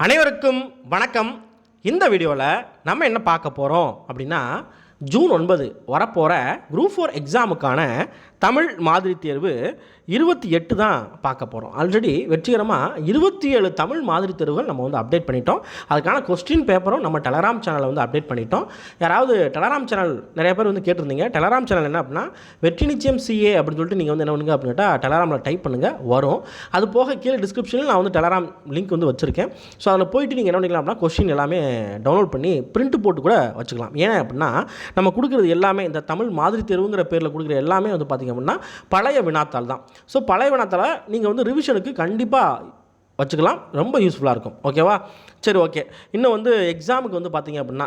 அனைவருக்கும் வணக்கம். இந்த வீடியோவில் நம்ம என்ன பார்க்க போகிறோம் அப்படின்னா ஜூன் ஒன்பது வரப்போகிற குரூப் ஃபோர் எக்ஸாமுக்கான தமிழ் மாதிரி தேர்வு இருபத்தி எட்டு தான் பார்க்க போகிறோம் ஆல்ரெடி வெற்றிகரமாக இருபத்தி ஏழு தமிழ் மாதிரி தேர்வுகள் நம்ம வந்து அப்டேட் பண்ணிட்டோம். அதுக்கான கொஸ்டின் பேப்பரும் நம்ம டெலராம் சேனலில் வந்து அப்டேட் பண்ணிட்டோம். யாராவது டெலராம் சேனல் நிறைய பேர் வந்து கேட்டிருந்தீங்க. டெலராம் சேனல் என்ன அப்படின்னா வெற்றி நிச்சயம் சிஏ அப்படின்னு சொல்லிட்டு நீங்கள் வந்து என்ன பண்ணுங்க அப்படின்னா டெலராமில் டைப் பண்ணுங்கள் வரும். அது போக கீழே டிஸ்கிரிப்ஷனில் நான் வந்து டெலராம் லிங்க் வந்து வச்சுருக்கேன். ஸோ அதில் போயிட்டு நீங்கள் என்ன பண்ணிக்கலாம் அப்படின்னா கொஸ்டின் எல்லாமே டவுன்லோட் பண்ணி பிரிண்ட் போட்டு கூட வச்சுக்கலாம். ஏன் அப்படின்னா நம்ம கொடுக்குறது எல்லாமே இந்த தமிழ் மாதிரி தேர்வுங்கிற பேரில் கொடுக்குற எல்லாமே வந்து பார்த்தீங்க அப்படின்னா பழைய வினாத்தாள் தான். ஸோ பழைய வினாத்தாளை நீங்கள் வந்து ரிவிஷனுக்கு கண்டிப்பாக வச்சுக்கலாம். ரொம்ப யூஸ்ஃபுல்லாக இருக்கும். ஓகேவா சரி ஓகே இன்னும் வந்து எக்ஸாமுக்கு வந்து பார்த்தீங்க அப்படின்னா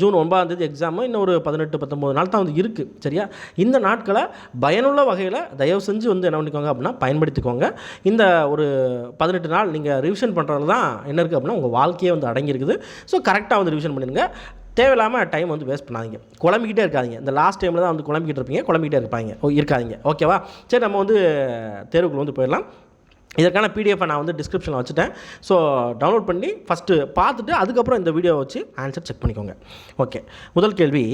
ஜூன் ஒன்பதாம் தேதி எக்ஸாமு இன்னும் ஒரு பதினெட்டு பத்தொம்போது நாள் தான் வந்து இருக்குது சரியா? இந்த நாட்களை பயனுள்ள வகையில் தயவு செஞ்சு வந்து என்ன பண்ணிக்கோங்க அப்படின்னா பயன்படுத்திக்கோங்க. இந்த ஒரு பதினெட்டு நாள் நீங்கள் ரிவிஷன் பண்ணுறது தான் என்ன இருக்குது அப்படின்னா உங்கள் வாழ்க்கையே வந்து அடங்கியிருக்குது. ஸோ கரெக்டாக வந்து ரிவிஷன் பண்ணிடுங்க. தேவையில்லாமல் டைம் வந்து வேஸ்ட் பண்ணாதீங்க. குழம்பிக்கிட்டே இருக்காதிங்க. இந்த லாஸ்ட் டைமில் தான் வந்து குழம்பிக்கிட்டு இருப்பீங்க. குழம்பிக்கிட்டே இருப்பாங்க. ஓ ஓகேவா சரி நம்ம வந்து தேர்வுக்குள்ள வந்து போயிடலாம். இதற்கான பிடிஎஃபை நான் வந்து டிஸ்கிரிப்ஷனில் வச்சுட்டேன். ஸோ டவுன்லோட் பண்ணி ஃபஸ்ட்டு பார்த்துட்டு அதுக்கப்புறம் இந்த வீடியோவை வச்சு ஆன்சர் செக் பண்ணிக்கோங்க. ஓகே முதல் கேள்வி.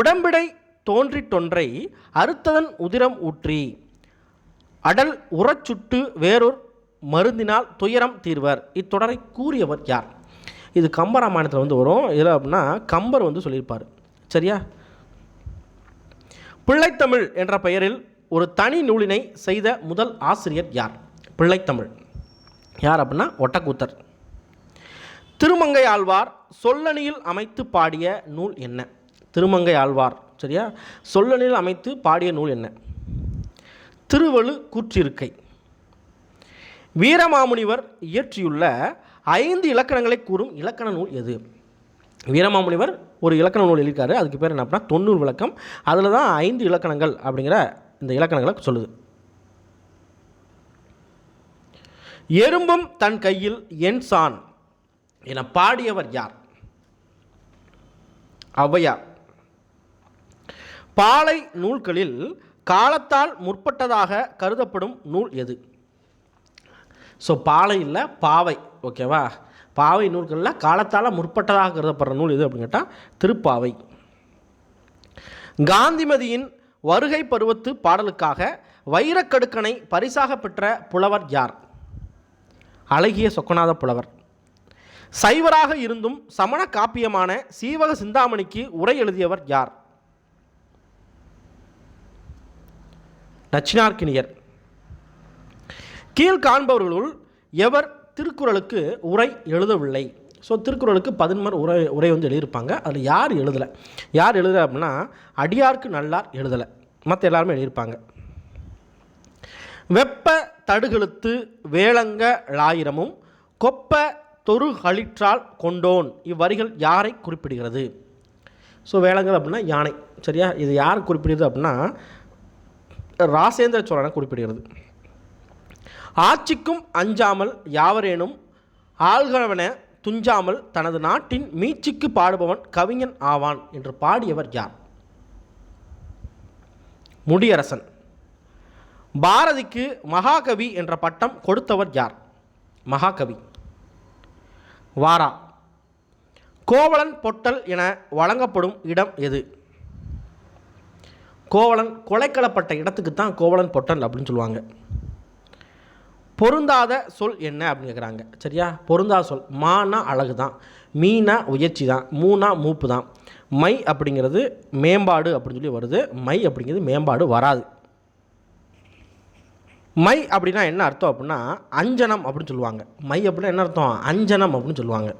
உடம்பிடை தோன்றிட்டொன்றை அறுத்ததன் உதிரம் ஊற்றி அடல் உரச்சுட்டு வேறொரு மருந்தினால் துயரம் தீர்வர். இத்தொடரை கூறியவர் யார்? இது கம்பராமாயணத்தில் வந்து வரும். இதில் அப்படின்னா கம்பர் வந்து சொல்லியிருப்பார். சரியா? பிள்ளைத்தமிழ் என்ற பெயரில் ஒரு தனி நூலினை செய்த முதல் ஆசிரியர் யார்? பிள்ளைத்தமிழ். யார் அப்படின்னா ஒட்டக்கூத்தர். திருமங்கை ஆழ்வார் சொல்லணியில் அமைத்து பாடிய நூல் என்ன? திருமங்கை ஆழ்வார். சரியா? சொல்லணியில் அமைத்து பாடிய நூல் என்ன? திருவழு கூற்றிருக்கை. வீரமாமுனிவர் இயற்றியுள்ள ஐந்து இலக்கணங்களை கூறும் இலக்கண நூல் எது? வீரமாமுனிவர் ஒரு இலக்கண நூல் எழுதியிருக்காரு. அதுக்கு பேர் என்ன அப்படின்னா தொண்ணூறு விளக்கம். அதில் தான் ஐந்து இலக்கணங்கள் அப்படிங்கிற இந்த இலக்கணங்களை சொல்லுது. எறும்பும் தன் கையில் என் சான் என பாடியவர் யார்? ஔவையார். பாலை நூல்களில் காலத்தால் முற்பட்டதாக கருதப்படும் நூல் எது? ஸோ பாலை இல்லை பாவை. ஓகேவா? பாவை நூல்களில் காலத்தால் முற்பட்டதாக கருதப்படுற நூல் எது அப்படின்னு கேட்டால் திருப்பாவை. காந்திமதியின் வருகை பருவத்து பாடலுக்காக வைரக்கடுக்கனை பரிசாக பெற்ற புலவர் யார்? அழகிய சொக்கநாத புலவர். சைவராக இருந்தும் சமண காப்பியமான சீவக சிந்தாமணிக்கு உரை எழுதியவர் யார்? நச்சினார்கினியர் கீழ் காண்பவர்களுள் எவர் திருக்குறளுக்கு உரை எழுதவில்லை. ஸோ திருக்குறளுக்கு பதின்மர் உரை உரை வந்து எழுதியிருப்பாங்க. அதில் யார் எழுதலை? யார் எழுதலை அப்படின்னா அடியார்க்கு நல்லார் எழுதலை. மற்ற எல்லாருமே எழுதியிருப்பாங்க. வெப்ப தடுகெழுத்து வேளங்க லாயிரமும் கொப்ப தொருகளிற்றால் கொண்டோன். இவ்வரிகள் யாரை குறிப்பிடுகிறது? ஸோ வேளங்கல் அப்படின்னா யானை. சரியா? இது யார் குறிப்பிடுகிறது அப்படின்னா ராசேந்திர சோழனை குறிப்பிடுகிறது. ஆட்சிக்கும் அஞ்சாமல் யாவரேனும் ஆள்கவன துஞ்சாமல் தனது நாட்டின் மீட்சிக்கு பாடுபவன் கவிஞன் ஆவான் என்று பாடியவர் யார்? முடியரசன். பாரதிக்கு மகாகவி என்ற பட்டம் கொடுத்தவர் யார்? மகாகவி. வாரா. கோவலன் பொட்டல் என வழங்கப்படும் இடம் எது? கோவலன் கொலைக்களப்பட்ட இடத்துக்கு தான் கோவலன் பொட்டல் அப்படின்னு சொல்லுவாங்க. பொருந்தாத சொல் என்ன அப்படின்னு கேட்குறாங்க சரியா? பொருந்தாத சொல். மானா அழகு தான் மீனா உயர்ச்சி தான் மூனா மூப்பு தான் மை அப்படிங்கிறது மேம்பாடு அப்படின்னு சொல்லி வருது. மை அப்படிங்கிறது மேம்பாடு வராது. மை அப்படின்னா என்ன அர்த்தம் அப்படின்னா அஞ்சனம் அப்படின்னு சொல்லுவாங்க. மை அப்படின்னா என்ன அர்த்தம்? அஞ்சனம் அப்படின்னு சொல்லுவாங்க.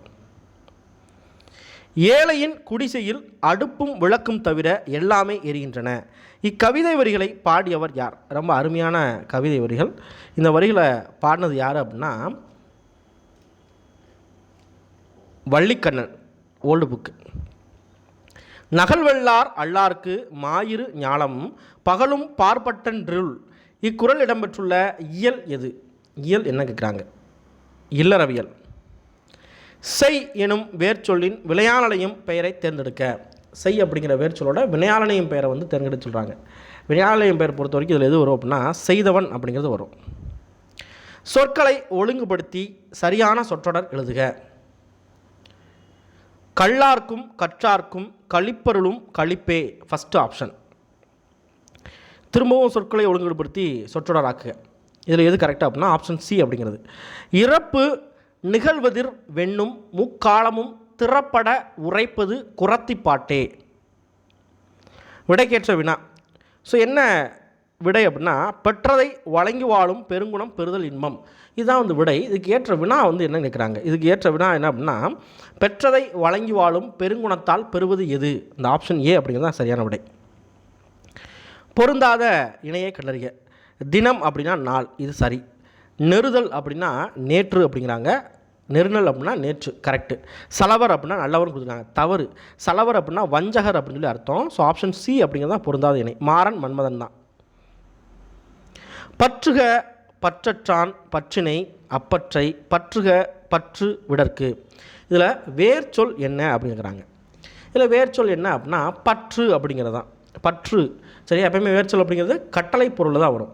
ஏழையின் குடிசையில் அடுப்பும் விளக்கும் தவிர எல்லாமே எரிகின்றன. இக்கவிதை வரிகளை பாடியவர் யார்? ரொம்ப அருமையான கவிதை வரிகள். இந்த வரிகளை பாடினது யார் அப்படின்னா வள்ளிக்கண்ணன் ஓல்டு புக்கு நகல்வெள்ளார் அல்லார்க்கு மாயிரு ஞாலம் பகலும் பார்ப்பட்டன்றுள் இக்குரல் இடம்பெற்றுள்ள இயல் எது? இயல் என்ன கேட்குறாங்க இல்லறவியல். செய் எனும் வேர்ச்சொல்லின் வினையாளனையும் பெயரை தேர்ந்தெடுக்க. செய் அப்படிங்கிற வேர்ச்சொல்லோட வினையாளனையும் பெயரை வந்து தேர்ந்தெடுக்க சொல்கிறாங்க வினையாளனையும் பெயர் பொறுத்த வரைக்கும் இதில் எது வரும் அப்படின்னா செய்தவன் அப்படிங்கிறது வரும். சொற்களை ஒழுங்குபடுத்தி சரியான சொற்றொடர் எழுதுக. கல்லார்க்கும் கற்றார்க்கும் கழிப்பருளும் கழிப்பே ஃபஸ்ட்டு ஆப்ஷன் திரும்பவும் சொற்களை ஒழுங்குபடுத்தி சொற்றொடராக்குக. இதில் எது கரெக்டாக அப்படின்னா ஆப்ஷன் சி அப்படிங்கிறது. இறப்பு நிகழ்வதிர் வெண்ணும் முக்காலமும் திறப்பட உரைப்பது குரத்திப்பாட்டே. விடைக்கேற்ற வினா. ஸோ என்ன விடை அப்படின்னா பெற்றதை வழங்கி வாழும் பெருங்குணம் பெறுதல் இன்பம். இதுதான் வந்து விடை. இதுக்கு ஏற்ற வினா வந்து என்ன கேட்குறாங்க. இதுக்கு ஏற்ற வினா என்ன அப்படின்னா பெற்றதை வழங்கி வாழும் பெருங்குணத்தால் பெறுவது எது? இந்த ஆப்ஷன் ஏ அப்படிங்கிறது தான் சரியான விடை. பொருந்தாத இணையை கண்டறிய தினம் அப்படின்னா நாள் இது சரி. நெருதல் அப்படின்னா நேற்று அப்படிங்கிறாங்க. நெருநல் அப்படின்னா நேற்று கரெக்டு சலவர் அப்படின்னா நல்லவர்னு கொடுத்துருக்காங்க. தவறு. சலவர் அப்படின்னா வஞ்சகர் அப்படின்னு சொல்லி அர்த்தம். ஸோ ஆப்ஷன் சி அப்படிங்கிறது தான் பொருந்தாத இணை. மாறன் மன்மதன் தான். பற்றுக பற்றற்றான் பற்றினை அப்பற்றை பற்றுக பற்று விடற்கு. இதில் வேர்ச்சொல் என்ன அப்படிங்கிறாங்க இதில் வேர்ச்சொல் என்ன அப்படின்னா பற்று அப்படிங்கிறது தான் பற்று. சரி எப்பயுமே வேர்ச்சொல் அப்படிங்கிறது கட்டளை பொருள் தான் வரும்.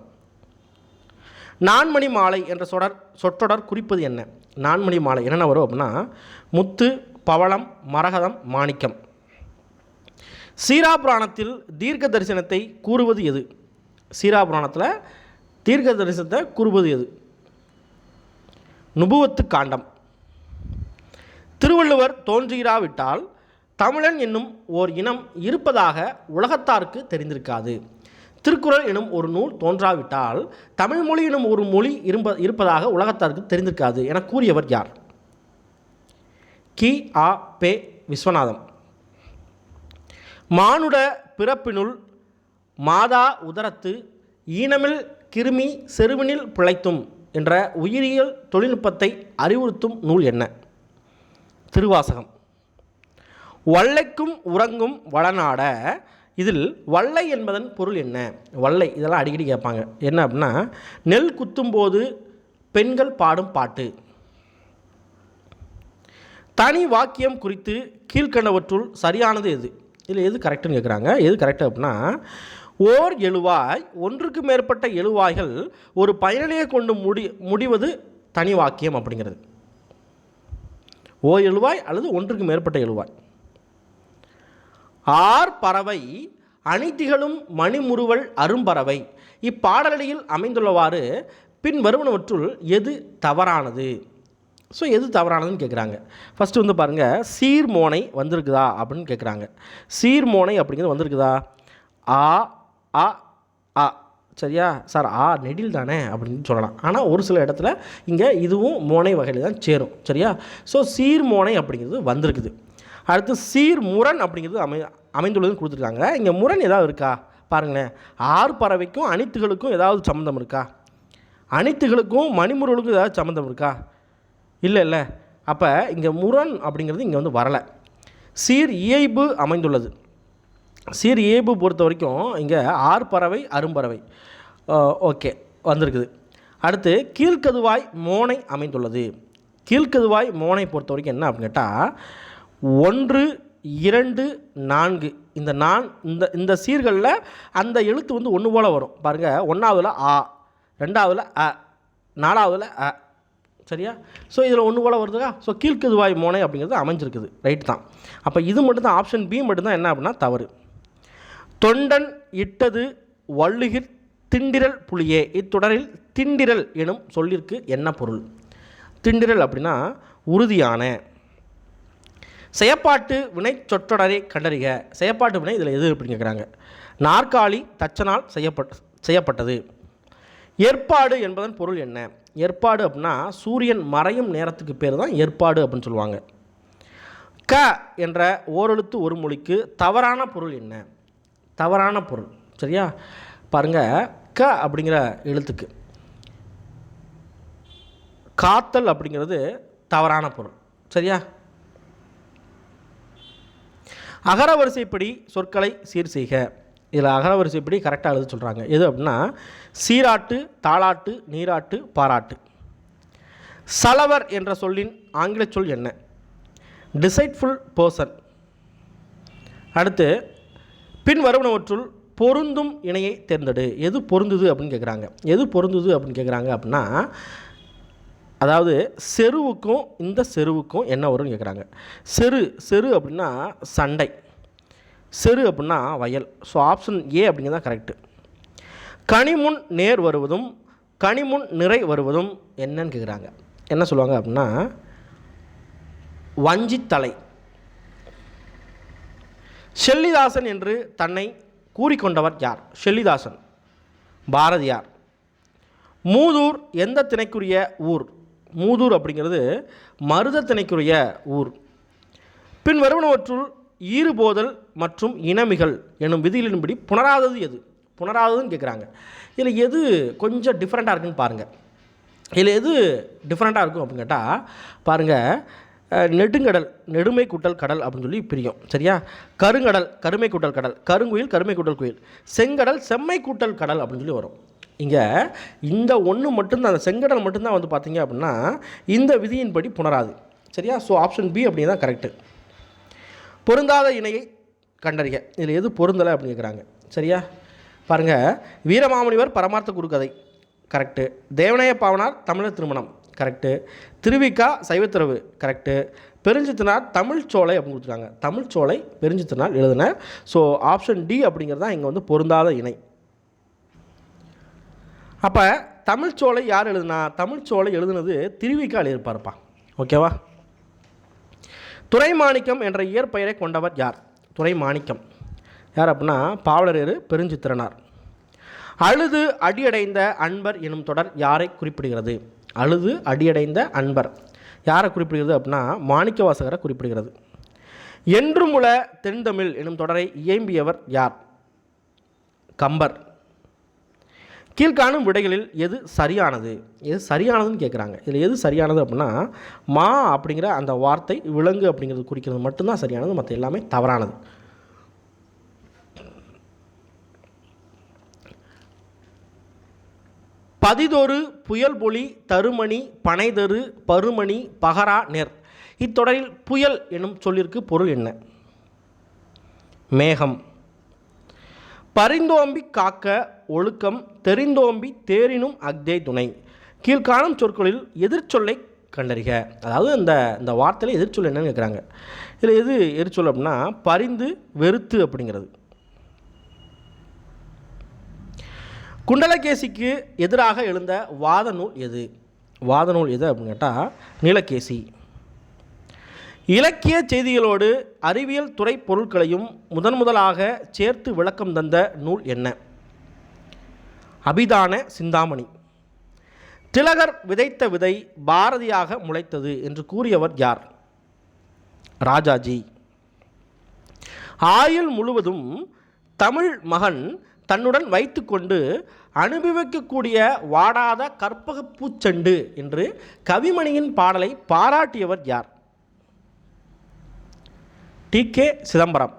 நான்மணி மாலை என்ற சொடர் சொற்றொடர் குறிப்பது என்ன? நான்மணி மாலை என்னென்ன வரும் அப்படின்னா முத்து பவளம் மரகதம் மாணிக்கம். சீராபுராணத்தில் தீர்க்க தரிசனத்தை கூறுவது எது? சீராபுராணத்தில் தீர்க்க தரிசனத்தை கூறுவது எது? நுபுவத்து காண்டம். திருவள்ளுவர் தோன்றுகிறாவிட்டால் தமிழன் என்னும் ஓர் இனம் இருப்பதாக உலகத்தாருக்கு தெரிந்திருக்காது. திருக்குறள் எனும் ஒரு நூல் தோன்றாவிட்டால் தமிழ் மொழி எனும் ஒரு மொழி இருப்ப இருப்பதாக உலகத்தாருக்கு தெரிந்திருக்காது என கூறியவர் யார்? கி. ஆ. பே. விஸ்வநாதம். மானுட பிறப்பினுள் மாதா உதரத்து ஈனமில் கிருமி செருவினில் பிழைத்தும் என்ற உயிரியல் தொழில்நுட்பத்தை அறிவுறுத்தும் நூல் என்ன? திருவாசகம். வல்லைக்கும் உறங்கும் வளநாட இதில் வல்லை என்பதன் பொருள் என்ன? வல்லை இதெல்லாம் அடிக்கடி கேட்பாங்க. என்ன அப்படின்னா நெல் குத்தும்போது பெண்கள் பாடும் பாட்டு. தனி வாக்கியம் குறித்து கீழ்கண்டவற்றுள் சரியானது எது? இதில் எது கரெக்டுன்னு கேட்குறாங்க. எது கரெக்டு அப்படின்னா ஓர் எழுவாய் ஒன்றுக்கு மேற்பட்ட எழுவாய்கள் ஒரு பயனிலையை கொண்டு முடி முடிவது தனி வாக்கியம் அப்படிங்கிறது. ஓர் எழுவாய் அல்லது ஒன்றுக்கு மேற்பட்ட எழுவாய். ஆர் பறவை அணிதிகளும் மணிமுறுவல் அரும்பறவை. இப்பாடலடியில் அமைந்துள்ளவாறு பின் வருவனவற்றுள் எது தவறானது? ஸோ எது தவறானதுன்னு கேட்குறாங்க ஃபஸ்ட்டு வந்து பாருங்கள் சீர்மோனை வந்திருக்குதா அப்படின்னு கேட்குறாங்க சீர்மோனை அப்படிங்கிறது வந்திருக்குதா? ஆ ஆ ஆ சரியா? சார் ஆ நெடில் தானே அப்படின்னு சொல்லலாம். ஆனால் ஒரு சில இடத்துல இங்கே இதுவும் மோனை வகையில் தான் சேரும். சரியா? ஸோ சீர்மோனை அப்படிங்கிறது வந்திருக்குது. அடுத்து சீர் முரண் அப்படிங்கிறது அமை அமைந்துள்ளதுன்னு கொடுத்துருக்காங்க. இங்கே முரண் ஏதாவது இருக்கா? பாருங்களேன். ஆறு பறவைக்கும் அனைத்துகளுக்கும் ஏதாவது சம்மந்தம் இருக்கா? அனைத்துகளுக்கும் மணிமுருளுக்கும் ஏதாவது சம்மந்தம் இருக்கா? இல்லை இல்லை. அப்போ இங்கே முரண் அப்படிங்கிறது இங்கே வந்து வரலை. சீர் இயைபு அமைந்துள்ளது. சீர் இயைபு பொறுத்த வரைக்கும் இங்கே ஆறு பறவை அரும்பறவை ஓகே. வந்திருக்குது. அடுத்து கீழ்க்கதுவாய் மோனை அமைந்துள்ளது. கீழ்க்கதுவாய் மோனை பொறுத்த வரைக்கும் என்ன அப்படின்னு கேட்டால் ஒன்று இரண்டு நான்கு. இந்த நான் இந்த இந்த சீர்களில் அந்த எழுத்து வந்து ஒன்று போல் வரும். பாருங்கள் ஒன்றாவதுல ஆ ரெண்டாவதுல அ நாலாவதுல அ சரியா? ஸோ இதில் ஒன்று போல் வருதுக்கா? ஸோ கீழ்க்குதுவாய் மோனை அப்படிங்கிறது அமைஞ்சிருக்குது. ரைட் தான். அப்போ இது மட்டும்தான் ஆப்ஷன் பி மட்டும்தான் என்ன அப்படின்னா தவறு. தொண்டன் இட்டது வள்ளுகிர் திண்டிரல் புலியே. இத்தொடரில் திண்டிரல் எனும் சொல்லிற்கு என்ன பொருள்? திண்டிரல் அப்படின்னா உறுதியான. செயப்பாட்டு வினை சொற்றொடரை கண்டறிக. செயப்பாட்டு வினை இதில் எது அப்படின்னு கேட்குறாங்க. நாற்காலி தச்சனால் செய்யப்பட்ட செய்யப்பட்டது. ஏற்பாடு என்பதன் பொருள் என்ன? ஏற்பாடு அப்படின்னா சூரியன் மறையும் நேரத்துக்கு பேர் தான் ஏற்பாடு அப்படின்னு சொல்லுவாங்க. க என்ற ஓரெழுத்து ஒரு மொழிக்கு தவறான பொருள் என்ன? தவறான பொருள். சரியா? பாருங்கள் க அப்படிங்கிற எழுத்துக்கு. காத்தல் அப்படிங்கிறது தவறான பொருள். சரியா? அகரவரிசைப்படி சொற்களை சீர் செய்க. இதில் அகரவரிசைப்படி கரெக்டாக எழுத சொல்கிறாங்க எது அப்படின்னா சீராட்டு தாளாட்டு நீராட்டு பாராட்டு. சலவர் என்ற சொல்லின் ஆங்கில சொல் என்ன? டிசைட்ஃபுல் பர்சன் அடுத்து பின் வருவனவற்றுள் பொருந்தும் இணையை தேர்ந்தெடு. எது பொருந்துது அப்படின்னு கேட்குறாங்க எது பொருந்துது அப்படின்னு கேட்குறாங்க அப்படின்னா அதாவது செருவுக்கும் இந்த செருவுக்கும் என்ன வரும்னு கேட்குறாங்க. செரு செரு அப்படின்னா சண்டை. செரு அப்படின்னா வயல். ஸோ ஆப்ஷன் ஏ அப்படிங்கிறது தான் கரெக்டு கனிமுன் நேர் வருவதும் கனிமுன் நிறை வருவதும் என்னன்னு கேட்குறாங்க. என்ன சொல்லுவாங்க அப்படின்னா வஞ்சித்தலை. ஷெல்லிதாசன் என்று தன்னை கூறிக்கொண்டவர் யார்? ஷெல்லிதாசன் பாரதியார். மூதூர் எந்த திணைக்குரிய ஊர்? மூதூர் அப்படிங்கிறது மருதத்திணைக்குரிய ஊர். பின் வருவனவற்றுள் ஈறுபோதல் மற்றும் இனமிகள் எனும் விதிகளின்படி புணராதது எது? புணராததுன்னு கேட்குறாங்க இதில் எது கொஞ்சம் டிஃப்ரெண்ட்டாக இருக்குன்னு பாருங்கள் இதில் எது டிஃப்ரெண்ட்டாக இருக்கும் அப்படின்னு கேட்டால் பாருங்கள் நெடுங்கடல் நெடுமை கூட்டல் கடல் அப்படின்னு சொல்லி பிரியும். சரியா? கருங்கடல் கருமை கூட்டல் கடல் கருங்குயில் கருமை கூட்டல் குயில் செங்கடல் செம்மை கூட்டல் கடல் அப்படின்னு சொல்லி வரும். இங்கே இந்த ஒன்று மட்டும்தான் அந்த செங்கடல் மட்டும்தான் வந்து பார்த்தீங்க அப்படின்னா இந்த விதியின்படி புணராது. சரியா? ஸோ ஆப்ஷன் பி அப்படின்னு தான் கரெக்டு பொருந்தாத இணையை கண்டறிக. இதில் எது பொருந்தலை அப்படின்னு கேட்குறாங்க சரியா? பாருங்கள் வீரமாமுனிவர் பரமார்த்த குறுக்கதை கரெக்டு தேவனைய பாவனார் தமிழர் திருமணம். கரெக்டு திருவிக்கா சைவத்திரவு கரெக்டு பெருஞ்சித்தினார் தமிழ் சோலை அப்படின்னு கொடுத்துருக்காங்க தமிழ் சோலை பெருஞ்சித்தினார் எழுதின. ஸோ ஆப்ஷன் டி அப்படிங்கிறது தான் இங்கே வந்து பொருந்தாத இணை. அப்போ தமிழ்ச்சோலை யார் எழுதுனா? தமிழ்ச்சோலை எழுதுனது திருவிக்கால் இருப்பார்ப்பா. ஓகேவா? துறைமாணிக்கம் என்ற இயற்பெயரை கொண்டவர் யார்? துறைமாணிக்கம். யார் அப்படின்னா? பாவலரேறு பெருஞ்சித்திரனார். அழுது அடியடைந்த அன்பர் எனும் தொடர் யாரை குறிப்பிடுகிறது? அழுது அடியடைந்த அன்பர். யாரை குறிப்பிடுகிறது அப்படின்னா? மாணிக்கவாசகரை குறிப்பிடுகிறது. என்றுமுல தென்தமிழ் எனும் தொடரை இயம்பியவர் யார்? கம்பர். கீழ்காணும் விடைகளில் எது சரியானது? எது சரியானதுன்னு கேட்குறாங்க இதில் எது சரியானது அப்படின்னா மா அப்படிங்கிற அந்த வார்த்தை விலங்கு அப்படிங்கிறது குறிக்கிறது மட்டும்தான் சரியானது மற்ற எல்லாமே தவறானது. பதிதொரு புயல்பொலி தருமணி பனைதரு பருமணி பகரா நெர். இத்தொடரில் புயல் என்னும் சொல்லிற்கு பொருள் என்ன? மேகம். பரிந்தோம்பி காக்க ஒழுக்கம் தெரிந்தோம்பி தேரினும் அக்தே துணை. கீழ்காணும் சொற்களில் எதிர்ச்சொல்லை கண்டறிக. அதாவது இந்த இந்த வார்த்தையில் எதிர்ச்சொல் என்னன்னு கேட்குறாங்க இதில் எது எதிர்ச்சொல் அப்படின்னா பரிந்து வெறுத்து அப்படிங்கிறது. குண்டலகேசிக்கு எதிராக எழுந்த வாத நூல் எது? வாத நூல் எது அப்படின்னு கேட்டால் நீலகேசி. இலக்கிய செய்திகளோடு அறிவியல் துறை பொருட்களையும் முதன் முதலாக சேர்த்து விளக்கம் தந்த நூல் என்ன? அபிதான சிந்தாமணி. திலகர் விதைத்த விதை பாரதியாக முளைத்தது என்று கூறியவர் யார்? ராஜாஜி. ஆயுள் முழுவதும் தமிழ் மகன் தன்னுடன் வைத்துக்கொண்டு அனுபவிக்கக்கூடிய வாடாத கற்பக பூச்செண்டு என்று கவிமணியின் பாடலை பாராட்டியவர் யார்? T K Chidambaram.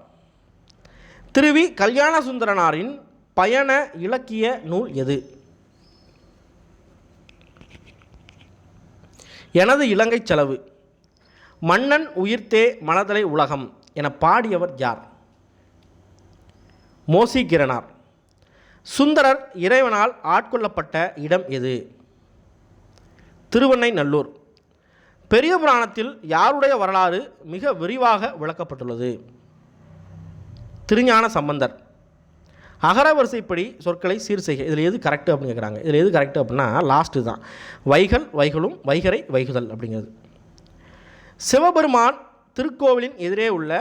திருவி கல்யாணசுந்தரனாரின் பயண இலக்கிய நூல் எது? எனது இலங்கை செலவு. மன்னன் உயிர்த்தே மனதலை உலகம் என பாடியவர் யார்? மோசி கிரணார் சுந்தரர் இறைவனால் ஆட்கொள்ளப்பட்ட இடம் எது? திருவண்ணைநல்லூர் பெரிய புராணத்தில் யாருடைய வரலாறு மிக விரிவாக விளக்கப்பட்டுள்ளது? திருஞான சம்பந்தர். அகர வரிசைப்படி சொற்களை சீர் செய்க. இதில் எது கரெக்டு அப்படின்னு கேட்குறாங்க. இதில் எது கரெக்டு அப்படின்னா லாஸ்ட்டு தான். வைகல் வைகளும் வைகரை வைகுதல் அப்படிங்கிறது. சிவபெருமான் திருக்கோவிலின் எதிரே உள்ள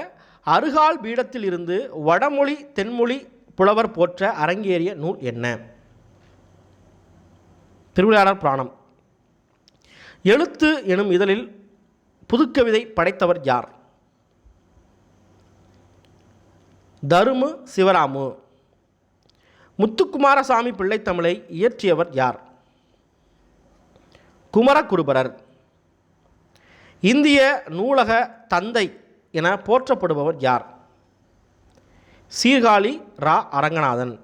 அருகால் பீடத்தில் இருந்து வடமொழி தென்மொழி புலவர் போற்ற அரங்கேறிய நூல் என்ன? திருவிழாளர் புராணம். எழுத்து எனும் இதழில் புதுக்கவிதை படைத்தவர் யார்? தருமு சிவராமு. முத்துக்குமாரசாமி பிள்ளைத்தமிழை இயற்றியவர் யார்? குமரகுருபரர். இந்திய நூலக தந்தை என போற்றப்படுபவர் யார்? சீர்காழி ரா. அரங்கநாதன்.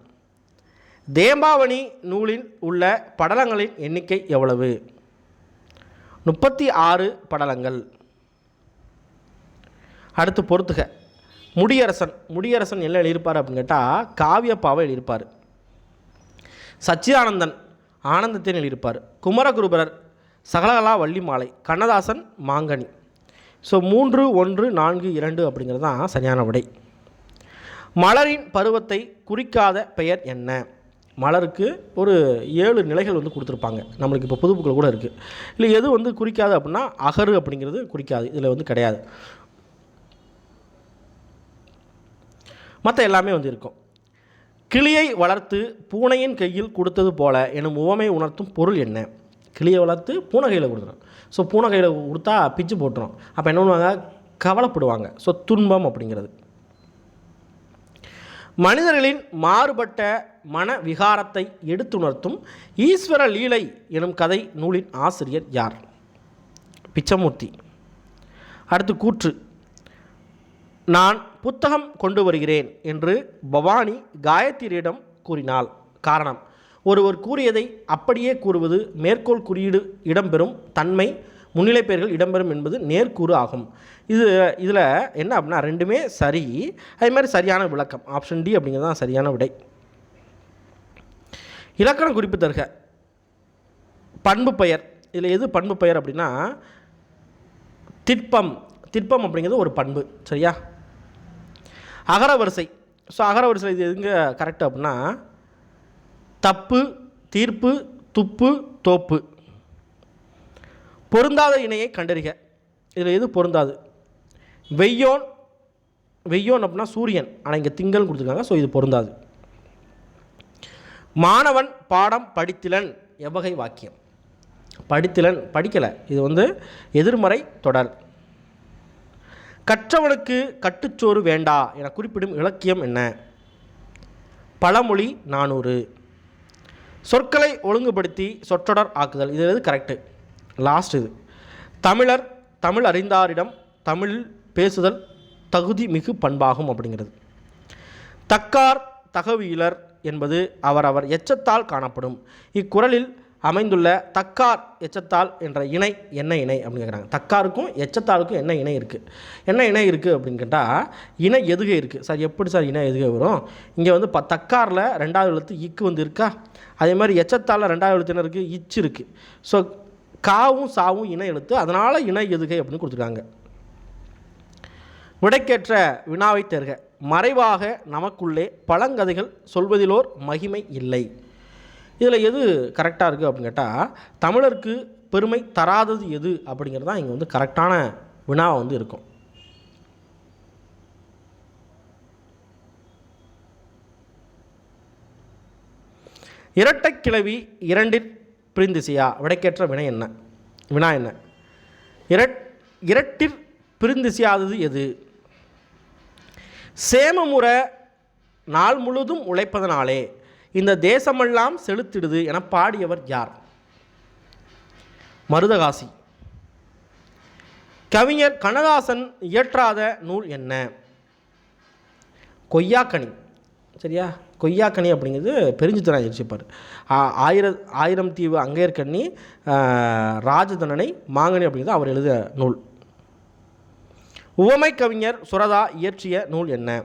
தேம்பாவணி நூலில் உள்ள படலங்களின் எண்ணிக்கை எவ்வளவு? முப்பத்தி ஆறு படலங்கள். அடுத்து பொறுத்துக. முடியரசன் முடியரசன் என்ன எழுதியிருப்பார் அப்படின்னு கேட்டால் காவியப்பாவை எழுதியிருப்பார். சச்சிதானந்தன் ஆனந்தத்தின் எழுதியிருப்பார். குமரகுருபரர் சகலகலா வள்ளி மாலை கண்ணதாசன் மாங்கனி. ஸோ மூன்று ஒன்று நான்கு இரண்டு அப்படிங்கிறது தான் சரியான விடை. மலரின் பருவத்தை குறிக்காத பெயர் என்ன? மலருக்கு ஒரு ஏழு நிலைகள் வந்து கொடுத்துருப்பாங்க. நம்மளுக்கு இப்போ புதுப்புக்கள் கூட இருக்குது இல்லை எது வந்து குறிக்காது அப்படின்னா அகரு அப்படிங்கிறது குறிக்காது. இதில் வந்து கிடையாது. மற்ற எல்லாமே வந்து இருக்கும். கிளியை வளர்த்து பூனையின் கையில் கொடுத்தது போல எனும் உவமை உணர்த்தும் பொருள் என்ன? கிளியை வளர்த்து பூனை கையில் கொடுத்துரும். ஸோ பூனை கையில் கொடுத்தா பிச்சு போட்டுரும். அப்போ என்ன பண்ணுவாங்க? கவலைப்படுவாங்க. ஸோ துன்பம் அப்படிங்கிறது. மனிதர்களின் மாறுபட்ட மன விகாரத்தை எடுத்துணர்த்தும் ஈஸ்வர லீலை எனும் கதை நூலின் ஆசிரியர் யார்? பிச்சமூர்த்தி. அடுத்து கூற்று. நான் புத்தகம் கொண்டு வருகிறேன் என்று பவானி காயத்ரியிடம் கூறினாள். காரணம் ஒருவர் கூறியதை அப்படியே கூறுவது மேற்கோள் குறியீடு இடம்பெறும் தன்மை முன்னிலை பெயர்கள் இடம்பெறும் என்பது நேர்கூறு ஆகும். இது இதில் என்ன அப்படின்னா ரெண்டுமே சரி. அதே மாதிரி சரியான விளக்கம் ஆப்ஷன் டி அப்படிங்கிறது தான் சரியான விடை. இலக்கண குறிப்பு தருக. பண்பு பெயர். இதில் எது பண்பு பெயர் அப்படின்னா திட்பம். திட்பம் அப்படிங்கிறது ஒரு பண்பு சரியா? அகர வரிசை. ஸோ அகர வரிசை இது எதுங்க கரெக்ட் அப்படின்னா தப்பு தீர்ப்பு துப்பு தோப்பு. பொருந்தாத இணையை கண்டறிக. இதில் எது பொருந்தாது? வெய்யோன் வெய்யோன் அப்படின்னா சூரியன். ஆனால் இங்கே திங்கள் கொடுத்துருக்காங்க ஸோ இது பொருந்தாது. மாணவன் பாடம் படித்திலன் எவ்வகை வாக்கியம். படித்திலன் படிக்கலை. இது வந்து எதிர்மறை தொடர். கற்றவனுக்கு கட்டுச்சோறு வேண்டா என குறிப்பிடும் இலக்கியம் என்ன? பழமொழி நானூறு. சொற்களை ஒழுங்குபடுத்தி சொற்றொடர் ஆக்குதல். இது எது கரெக்டு லாஸ்ட் இது. தமிழர் தமிழ் அறிந்தாரிடம் தமிழ் பேசுதல் தகுதி மிகு பண்பாகும் அப்படிங்கிறது. தக்கார் தகவியலர் என்பது அவரவர் எச்சத்தால் காணப்படும். இக்குறளில் அமைந்துள்ள தக்கார் எச்சத்தால் என்ற இணை என்ன இணை அப்படின்னு கேட்குறாங்க தக்காருக்கும் எச்சத்தாளுக்கும் என்ன இணை இருக்குது என்ன இணை இருக்குது அப்படின்னு கேட்டால் இணை எதுகை இருக்குது சார் எப்படி சார் இணை எதுகை வரும்? இங்கே வந்து ப தக்காரில் ரெண்டாவது எழுத்து இக்கு வந்து இருக்கா? அதே மாதிரி எச்சத்தால் ரெண்டாவது எழுத்து என்ன இருக்குது இச்சு இருக்குது ஸோ காவும் சாவும் இணை எழுத்து அதனால் இணை எதுகை அப்படின்னு கொடுத்துருக்காங்க. விடைக்கேற்ற வினாவை தேர்க. மறைவாக நமக்குள்ளே பழங்கதைகள் சொல்வதிலோர் மகிமை இல்லை. இதில் எது கரெக்டாக இருக்குது அப்படின்னு கேட்டால் தமிழருக்கு பெருமை தராதது எது அப்படிங்கிறது தான் இங்கே வந்து கரெக்டான வினாவை வந்து இருக்கும். இரட்டை கிளவி இரண்டிற் பிரிந்திசையா? விடைக்கேற்ற வினை என்ன? வினா என்ன? இரட் இரட்டிற் பிரிந்திசையாதது எது? சேமமுறை நாள் முழுதும் உழைப்பதனாலே இந்த தேசமெல்லாம் செலுத்திடுது என பாடியவர் யார்? மருதகாசி. கவிஞர் கண்ணதாசன் இயற்றாத நூல் என்ன? கொய்யாக்கனி. சரியா? கொய்யாக்கனி அப்படிங்கிறது பெருஞ்சித்தனா யோசிப்பார் ஆயிர ஆயிரம் தீவு அங்கேற்கண்ணி ராஜதண்டனை மாங்கனி அப்படிங்கிறது அவர் எழுதிய நூல். உவமை கவிஞர் சுரதா இயற்றிய நூல் என்ன?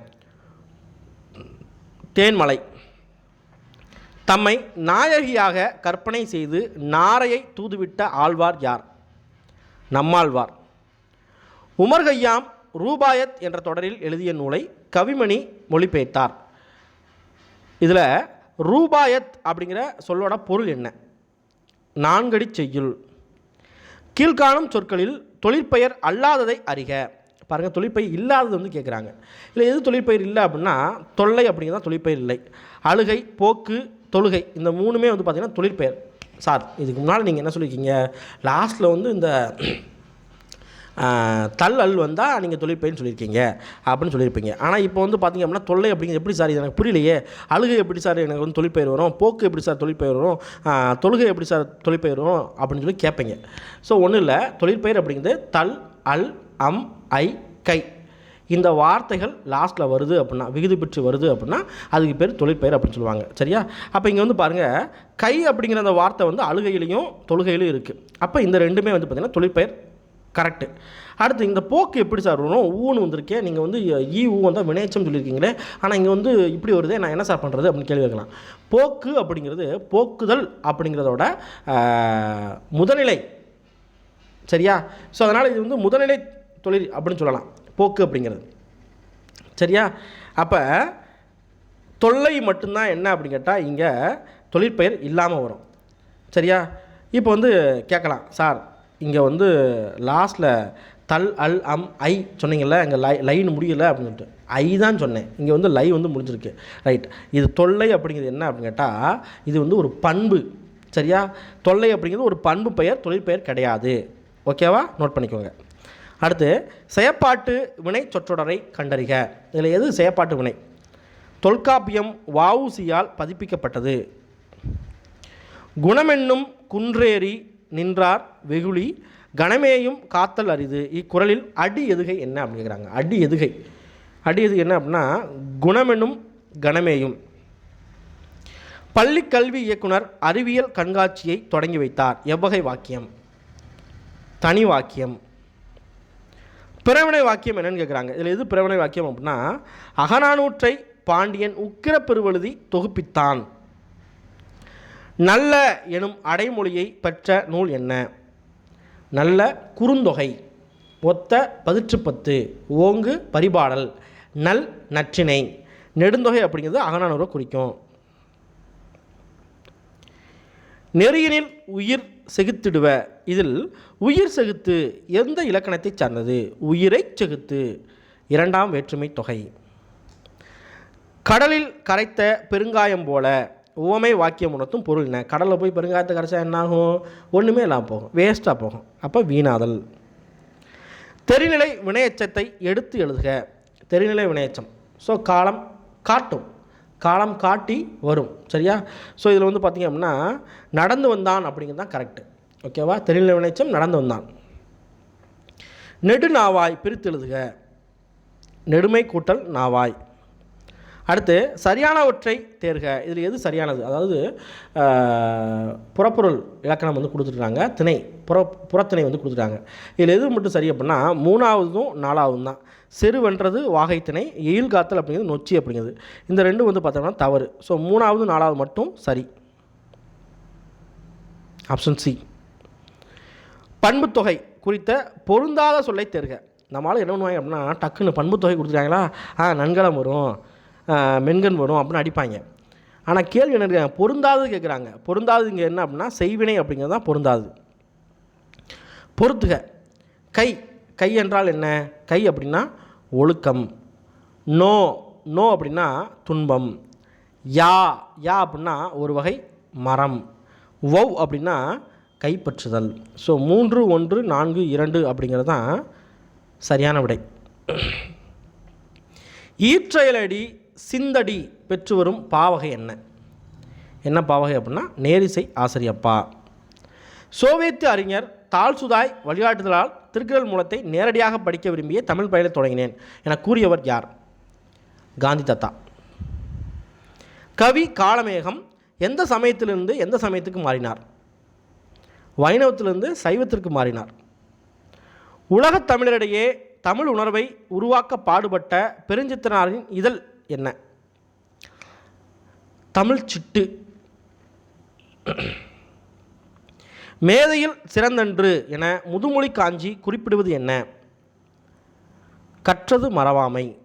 தேன்மலை. தம்மை நாயகியாக கற்பனை செய்து நாரையை தூதுவிட்ட ஆழ்வார் யார்? நம்மாழ்வார். உமர் கய்யாம் ரூபாயத் என்ற தொடரில் எழுதிய நூலை கவிமணி மொழிபெயர்த்தார். இதில் ரூபாயத் அப்படிங்கிற சொல்லோட பொருள் என்ன? நான்கடி செய்யுள். கீழ்காணும் சொற்களில் தொழிற்பெயர் அல்லாததை அறிக. பாருங்கள் தொழிற்பயிர் இல்லாதது வந்து கேட்குறாங்க இல்லை எது தொழிற்பயிர் இல்லை அப்படின்னா தொல்லை அப்படிங்கிறது தொழிற்பயிர் இல்லை. அழுகை போக்கு தொழுகை இந்த மூணுமே வந்து பார்த்திங்கன்னா தொழிற்பெயர். சார் இதுக்கு முன்னால் நீங்கள் என்ன சொல்லியிருக்கீங்க லாஸ்ட்டில் வந்து இந்த தல் அல் வந்தால் நீங்கள் தொழிற்பயின்னு சொல்லியிருக்கீங்க அப்படின்னு சொல்லியிருப்பீங்க. ஆனால் இப்போ வந்து பார்த்திங்க அப்படின்னா தொல்லை அப்படிங்கிறது எப்படி சார்? இது எனக்கு புரியலையே. அழுகை எப்படி சார்? எனக்கு வந்து தொழிற்பெயர் வரும். போக்கு எப்படி சார்? தொழிற்பயிர் வரும். தொழுகை எப்படி சார்? தொழிற்பயிர் வரும் அப்படின்னு சொல்லி கேட்பீங்க. ஸோ ஒன்றும் இல்லை. தொழிற்பெயர் அப்படிங்கிறது தல் அல் அம் ஐ கை. இந்த வார்த்தைகள் லாஸ்ட்டில் வருது அப்படின்னா விகுதி பெற்று வருது அப்படின்னா அதுக்கு பேர் தொழிற்பெயர் அப்படின்னு சொல்லுவாங்க. சரியா? அப்போ இங்கே வந்து பாருங்கள் கை அப்படிங்கிற அந்த வார்த்தை வந்து அழுகையிலையும் தொழுகையிலையும் இருக்குது அப்போ இந்த ரெண்டுமே வந்து பார்த்திங்கன்னா தொழிற்பெயர் கரெக்டு அடுத்து இந்த போக்கு எப்படி சார் வரும்? ஊன்னு வந்திருக்கேன் நீங்கள் வந்து ஈ ஊ வந்தால் வினைச்சம் சொல்லியிருக்கீங்களே. ஆனால் இங்கே வந்து இப்படி வருதே நான் என்ன சார் பண்ணுறது அப்படின்னு கேள்வி கேட்கலாம். போக்கு அப்படிங்கிறது போக்குதல் அப்படிங்கிறதோட முதநிலை சரியா? ஸோ அதனால் இது வந்து முதல்நிலை தொழில் அப்படின்னு சொல்லலாம். போக்கு அப்படிங்கிறது. சரியா? அப்போ தொல்லை மட்டும்தான் என்ன அப்படின்னு கேட்டால் இங்கே தொழிற்பெயர் இல்லாமல் வரும். சரியா? இப்போ வந்து கேட்கலாம். சார் இங்கே வந்து லாஸ்ட்டில் தல் அல் அம் ஐ சொன்னீங்கல்ல இங்கே லை லைன் அப்படின்னு சொல்லிட்டு. ஐ தான் சொன்னேன். இங்கே வந்து லை வந்து முடிஞ்சிருக்கு. ரைட் இது தொல்லை அப்படிங்கிறது என்ன அப்படின்னு கேட்டால் இது வந்து ஒரு பண்பு. சரியா? தொல்லை அப்படிங்கிறது ஒரு பண்பு பெயர் தொழிற்பெயர் கிடையாது. ஓகேவா நோட் பண்ணிக்கோங்க. அடுத்து செயப்பாட்டு வினை சொற்றொடரை கண்டறிக. இதில் எது செயப்பாட்டு வினை? தொல்காப்பியம் வவுசியால் பதிப்பிக்கப்பட்டது. குணமென்னும் குன்றேறி நின்றார் வெகுளி கணமேயும் காத்தல் அரிது. இக்குறளில் அடி எதுகை என்ன அப்படிங்கிறாங்க அடி எதுகை. அடி எதுகை என்ன அப்படின்னா குணமெனும் கணமேயும் பள்ளி கல்வி இயக்குனர் அறிவியல் கண்காட்சியை தொடங்கி வைத்தார். எவ்வகை வாக்கியம்? தனி வாக்கியம். பிறவினை வாக்கியம் என்னன்னு கேட்குறாங்க இதில் எது பிறவினை வாக்கியம் அப்படின்னா அகநானூற்றை பாண்டியன் உக்கிர பெருவழுதி தொகுப்பித்தான். நல்ல எனும் அடைமொழியை பெற்ற நூல் என்ன? நல்ல குறுந்தொகை ஒத்த பதிற்றுப்பத்து ஓங்கு பரிபாடல் நல் நற்றிணை. நெடுந்தொகை அப்படிங்கிறது அகநானூரை குறிக்கும். நெறியினில் உயிர் செகுத்திடுவ. இதில் உயிர் செகுத்து எந்த இலக்கணத்தை சார்ந்தது? உயிரைச் செகுத்து. இரண்டாம் வேற்றுமை தொகை. கடலில் கரைத்த பெருங்காயம் போல உவமை வாக்கியம் உணர்த்தும் பொருள் என்ன? கடலில் போய் பெருங்காயத்தை கரைச்சா என்னாகும்? ஒன்றுமே இல்லாமல் போகும். வேஸ்ட்டாக போகும். அப்போ வீணாதல். தெரிநிலை வினையச்சத்தை எடுத்து எழுதுக. தெரிநிலை வினையச்சம். ஸோ காலம் காட்டும். காலம் காட்டி வரும். சரியா? ஸோ இதில் வந்து பார்த்திங்க அப்படின்னா நடந்து வந்தான் அப்படிங்கிறது தான் கரெக்டு ஓகேவா தெரிநிலை வினைச்சம் நடந்து வந்தான். நெடு நாவாய் பிரித்து எழுதுக. நெடுமை கூட்டல் நாவாய். அடுத்து சரியானவற்றை தேர்க. இதில் எது சரியானது? அதாவது புறப்பொருள் இலக்கணம் வந்து கொடுத்துருக்காங்க திணை புற புறத்திணை வந்து கொடுத்துட்டாங்க. இதில் எது மட்டும் சரி அப்படின்னா மூணாவதும் நாலாவதும் தான். செருவென்றது வாகை திணை எயில் காத்தல் அப்படிங்கிறது நொச்சி அப்படிங்கிறது. இந்த ரெண்டும் வந்து பார்த்தோம்னா தவறு. ஸோ மூணாவது நாலாவது மட்டும் சரி. ஆப்ஷன் சி பண்புத்தொகை குறித்த பொருந்தாத சொல்லை தேர்க. நம்மளால் என்ன பண்ணுவாங்க அப்படின்னா டக்குன்னு பண்புத்தொகை கொடுத்துருக்காங்களா ஆ நன்கலம் வரும். மென்கண் வரும் அப்படின்னு அடிப்பாங்க. ஆனால் கேள்வி என்ன கேட்குறாங்க பொருந்தாதது கேட்குறாங்க பொருந்தாதது இங்கே என்ன அப்படின்னா செய்வினை அப்படிங்கிறது தான் பொருந்தாது பொறுத்துக. கை. கை என்றால் என்ன? கை அப்படின்னா ஒழுக்கம். நோ. நோ அப்படின்னா துன்பம். யா. யா அப்படின்னா ஒரு வகை மரம். ஒவ் அப்படின்னா கைப்பற்றுதல். ஸோ மூன்று ஒன்று நான்கு இரண்டு அப்படிங்கிறது தான் சரியான விடை. ஈற்றையலடி சிந்தடி பெற்று வரும் பாவகை என்ன? என்ன பாவகை அப்படின்னா நேரிசை ஆசிரியப்பா. சோவியத்து அறிஞர் தால்சுதாய் வழிகாட்டுதலால் திருக்குறள் மூலத்தை நேரடியாக படிக்க விரும்பிய தமிழ் பயிலத் தொடங்கினேன் என கூறியவர் யார்? காந்தி தத்தா. கவி காளமேகம் எந்த சமயத்திலிருந்து எந்த சமயத்துக்கு மாறினார்? வைணவத்திலிருந்து சைவத்திற்கு மாறினார். உலகத் தமிழரிடையே தமிழ் உணர்வை உருவாக்க பாடுபட்ட பெருஞ்சித்திரனாரின் இதழ் என்ன? தமிழ் சிட்டு. மேதையில் சிறந்தன்று என முதுமொழி காஞ்சி குறிப்பிடுவது என்ன? கற்றது மறவாமை.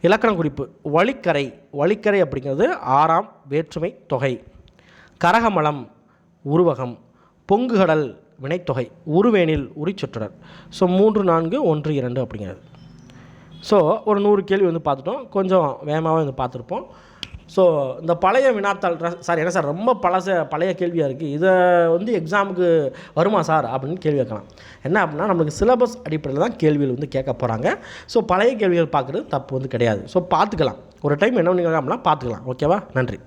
இலக்கண குறிப்பு. வழிக்கரை. வழிக்கரை அப்படிங்கிறது ஆறாம் வேற்றுமை தொகை. கரகமலம். உருவகம். பொங்குகடல். வினைத்தொகை. உருவேனில் உரிச்சொற்றர். ஸோ மூன்று நான்கு ஒன்று இரண்டு அப்படிங்கிறது. ஸோ ஒரு நூறு கேள்வி வந்து பார்த்துட்டோம். கொஞ்சம் வேகமாகவே வந்து பார்த்துருப்போம். ஸோ இந்த பழைய வினாத்தாள் சார் என்ன சார் ரொம்ப பழச பழைய கேள்வியாக இருக்குது இதை வந்து எக்ஸாமுக்கு வருமா சார்? அப்படின்னு கேள்வி வைக்கலாம் என்ன அப்படின்னா நம்மளுக்கு சிலபஸ் அடிப்படையில் தான் கேள்விகள் வந்து கேட்க போகிறாங்க ஸோ பழைய கேள்விகள் பார்க்குறது தப்பு வந்து கிடையாது. ஸோ பார்த்துக்கலாம். ஒரு டைம் என்ன பண்ணிக்கலாம் அப்படின்னா பார்த்துக்கலாம். ஓகேவா நன்றி.